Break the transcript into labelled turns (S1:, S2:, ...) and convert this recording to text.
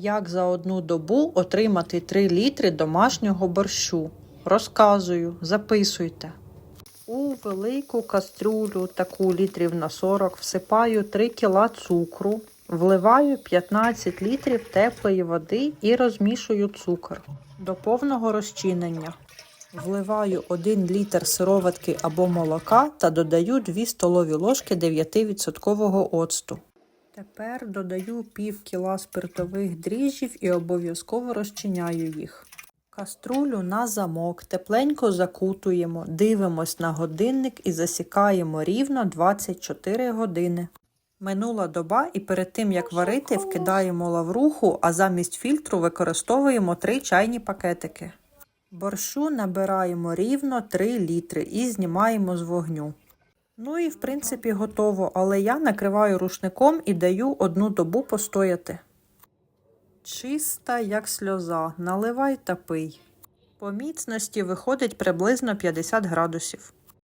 S1: Як за одну добу отримати 3 літри домашнього борщу? Розказую, записуйте. У велику кастрюлю, таку літрів на 40, всипаю 3 кг цукру, вливаю 15 літрів теплої води і розмішую цукор до повного розчинення. Вливаю 1 літр сироватки або молока та додаю 2 столові ложки 9% оцту. Тепер додаю пів кіла спиртових дріжджів і обов'язково розчиняю їх. Каструлю на замок тепленько закутуємо, дивимось на годинник і засікаємо рівно 24 години. Минула доба і перед тим як варити, вкидаємо лавруху, а замість фільтру використовуємо 3 чайні пакетики. Борщу набираємо рівно 3 літри і знімаємо з вогню. Ну і в принципі готово, але я накриваю рушником і даю одну добу постояти. Чиста, як сльоза, наливай та пий. По міцності виходить приблизно 50 градусів.